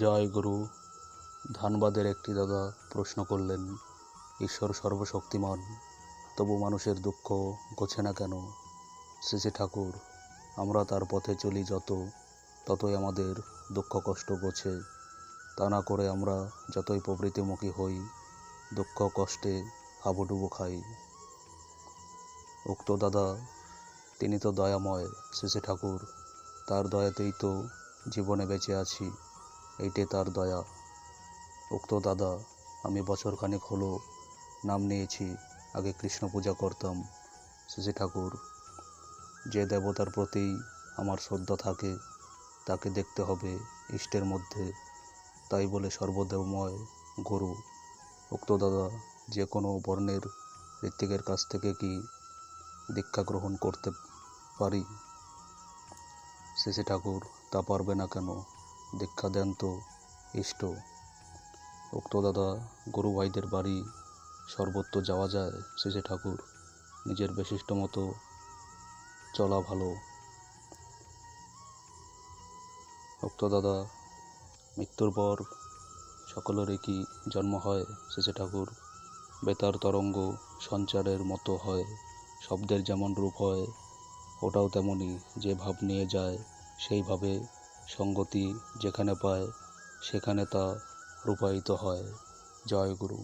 জয় গুরু। ধানবাদের একটি দাদা প্রশ্ন করলেন, ঈশ্বর সর্বশক্তিমান, তবু মানুষের দুঃখ গোছে না কেন? শ্রী ঠাকুর, আমরা তার পথে চলি যত, ততই আমাদের দুঃখ কষ্ট গোছে। তা না করে আমরা যতই প্রবৃত্তিমুখী হই, দুঃখ কষ্টে হাবুডুবু খাই। উক্ত দাদা, তিনি তো দয়াময় শ্রী ঠাকুর, তার দয়াতেই তো জীবনে বেঁচে আছি। এইটে তার দয়া। উক্ত দাদা, আমি বছরখানেক হলো নাম নিয়েছি, আগে কৃষ্ণ পূজা করতাম শ্রী ঠাকুর। যে দেবতার প্রতি আমার শ্রদ্ধা থাকে, তাকে দেখতে হবে ইষ্টের মধ্যে। তাই বলে সর্বদেবময় গুরু। উক্ত দাদা, যে কোনো বর্ণের ঋত্বিকের কাছ থেকে কি দীক্ষা গ্রহণ করতে পারি? শ্রী ঠাকুর, তা পারবে না কেন? দীক্ষা দেন তো ইষ্ট। উক্ত দাদা গুরু ভাইদের বাড়ি সর্বত্র যাওয়া যায় শ্রী ঠাকুর। নিজের বিশিষ্ট মতো চলা ভালো। উক্ত দাদা মৃত্যুর পর সকলেরই কি জন্ম হয় শ্রী ঠাকুর? বেতার তরঙ্গ সঞ্চারের মতো হয়, শব্দের যেমন রূপ হয়, ওটাও তেমনই যে ভাব নিয়ে যায় সেইভাবে সঙ্গতি যেখানে পায় সেখানে তা রূপায়িত হয়। জয় গুরু।